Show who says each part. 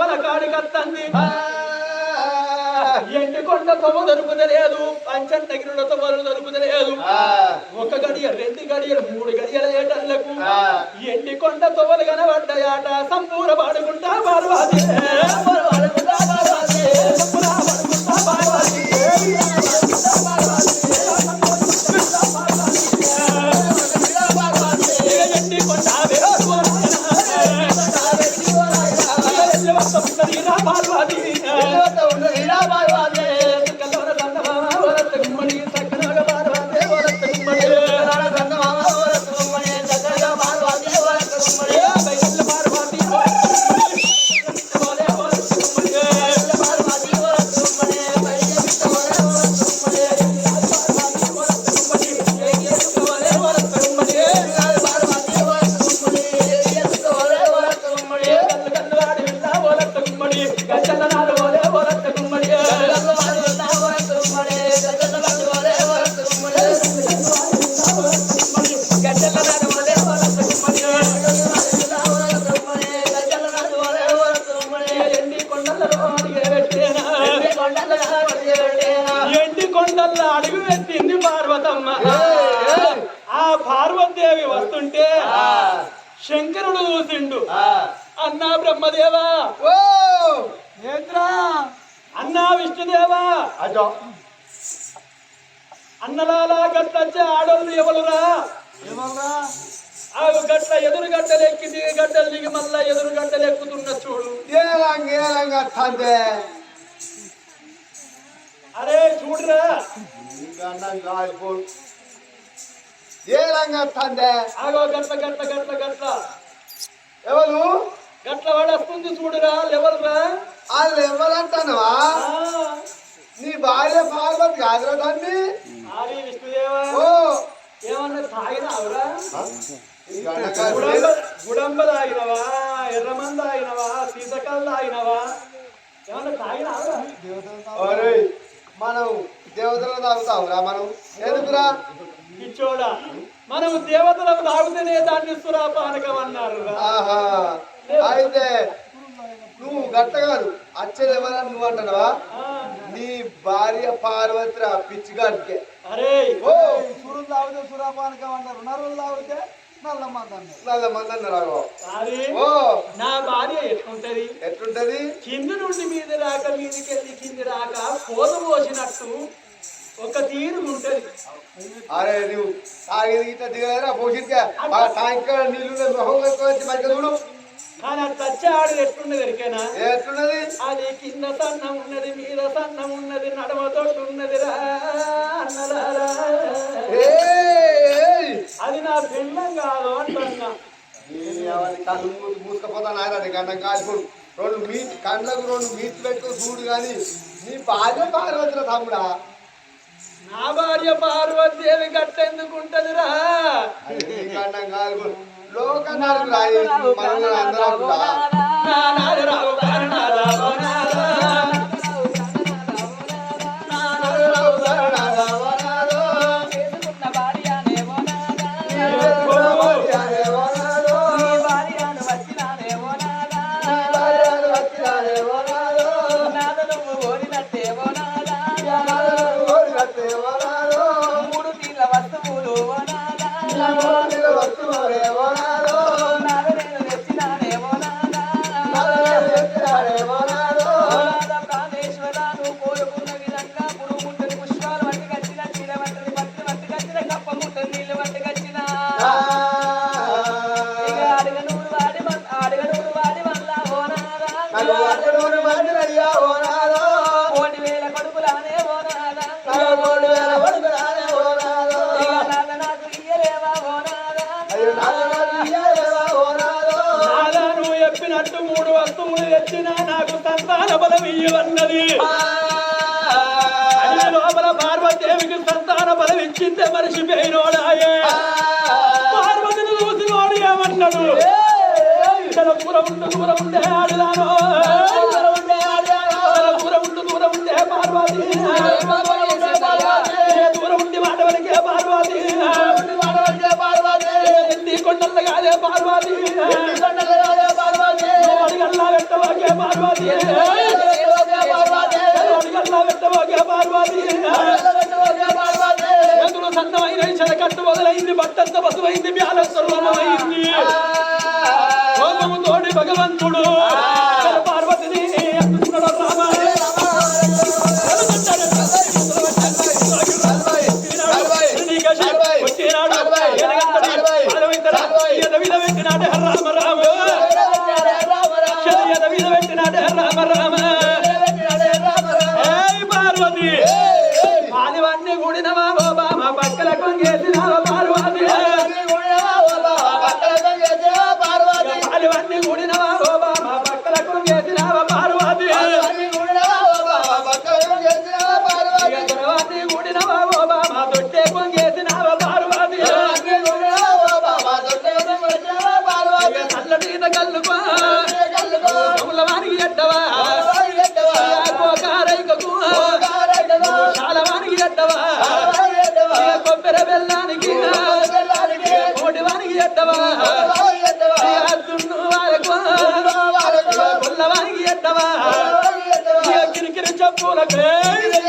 Speaker 1: తొవ్వల కాడికత్తంది ఎండి కొండ తొవ్వ దొరుకుతలేదు పంచన్నగిరిలో తొవ్వలు దొరుకుతలేదు ఒక గడియ రెండు గడియలు మూడు గడియల ఏటళ్ళకు ఎండి కొండ తొవ్వలు కనబడ్డాయాట. సంపూర పాడుకుంటా పార్వతి. పాడుకుంటా పార్వతి. సంపూర పాడుకుంటా పార్వతి. ఎండి కొండలలో అడిగే పెట్టింది పార్వతమ్మ. ఆ పార్వతీదేవి వస్తుంటే శంకరుడు చూసిండు అన్నా బ్రహ్మదేవా
Speaker 2: ఏంద్రా
Speaker 1: అన్నా విష్ణుదేవా. అన్నలాలా గట్లొచ్చే ఆడోళ్ళు ఎవరురా?
Speaker 2: ఏమల్రా
Speaker 1: ఆ గట్ల ఎదురు గడ్డలు ఎక్కి దిగి గడ్డలు దిగి మళ్ళా ఎదురు గడ్డలు ఎక్కుతున్న చూడు. అరే చూడురా. ఆగో గట్ల గట్ల గట్ల గట్ల
Speaker 2: ఎవరు?
Speaker 1: గట్ల వాడొస్తుంది చూడురా ఎవరురా
Speaker 2: వాళ్ళు ఎవరంటానవా
Speaker 1: ఆ,
Speaker 2: నీ భార్య పార్వతి కాదురా దాన్ని
Speaker 1: విష్ణుదేవా.
Speaker 2: ఓ
Speaker 1: ఏమన్నా తాగినావురా. గుడంబ గుడంబ తాగినవా? ఎర్రమంద తాగినవా? సీతకల్ తాగినవా? ఏమన్నా తాగినావురా?
Speaker 2: మనం దేవతలను తాగుతావురా మనం. ఎందుకురా?
Speaker 1: పిచ్చోడా మనం దేవతలకు తాగుతేనే దాన్ని సురాపానకం అన్నారు
Speaker 2: ఆహా. అయితే నువ్వు గట్ట కాదు అచ్చలు ఎవరని నువ్వు అంటున్నావా? నీ భార్య పార్వతిరా పిచ్చిగాడికే
Speaker 1: అరే
Speaker 2: ఓ!
Speaker 3: సూర్యులు తాగితే సూర్యపానకం అంటారు నరులు తాగితే నల్ల మంది అన్నారు
Speaker 2: నల్ల మంది అన్నారు ఓ!
Speaker 1: నా భార్య ఎట్లుంటది?
Speaker 2: ఎట్లుంటది?
Speaker 1: కింది నుండి మీద రాక మీదికి వెళ్ళి కింది రాక పోత పోసినట్టు ఒక తీరు ఉంటది.
Speaker 2: అరే నువ్వు తాగేది ఇట్లా దిగలేరా పోషించా సాయంకాలం నీళ్ళు మొహం కట్టుకోవచ్చు మంచిగా చూడు.
Speaker 1: కానీ అది చచ్చే ఆడు ఎట్లున్నది ఎరికేనా
Speaker 2: ఎట్లున్నది
Speaker 1: అది కింద సన్నం ఉన్నది మీద సన్నం ఉన్నది నడమ తోటి ఉన్నది రా! అది నా పిల్లం కాదు అంటున్నా.
Speaker 2: కళ్ళు మూసి మూసుకపోతా నాయన కాలిపోడు. రెండు మీట్ కండ్లకు రెండు మీట్లు పెట్టుకొని చూడు కానీ నీ భార్య పార్వతిరా తమ్ముడా?
Speaker 1: నా భార్య పార్వతీదేవి గట్టెందుకుంటదిరా
Speaker 2: అది నీ గండం కాలిపోడు. లోకనాలకు రాయి మనం అందరం కూడా
Speaker 1: నా నాడు రావు కారణాలా బలం ఇచ్చిందే మనిషిపోయినోడాయే పార్వతిని చూసి వాడు ఏమన్నాడు ఇక్కడ దూరం ఉండు దూరం ఉండే ఆడుదాను. దూరం ఉండే దూరం ఉండు పార్వతి. దూరం ఉండి వాడవనికే పార్వతి. ఎన్ని కొండలు కాదే పార్వతి. పార్వతి. బట్టంత బసువైంది బ్యాల స్వరూపమైంది కోపము తోడి భగవంతుడు. పార్వతిని అందుకున్నాడు రామ పార్వతి కూడినవా బామ పక్కల por aqui.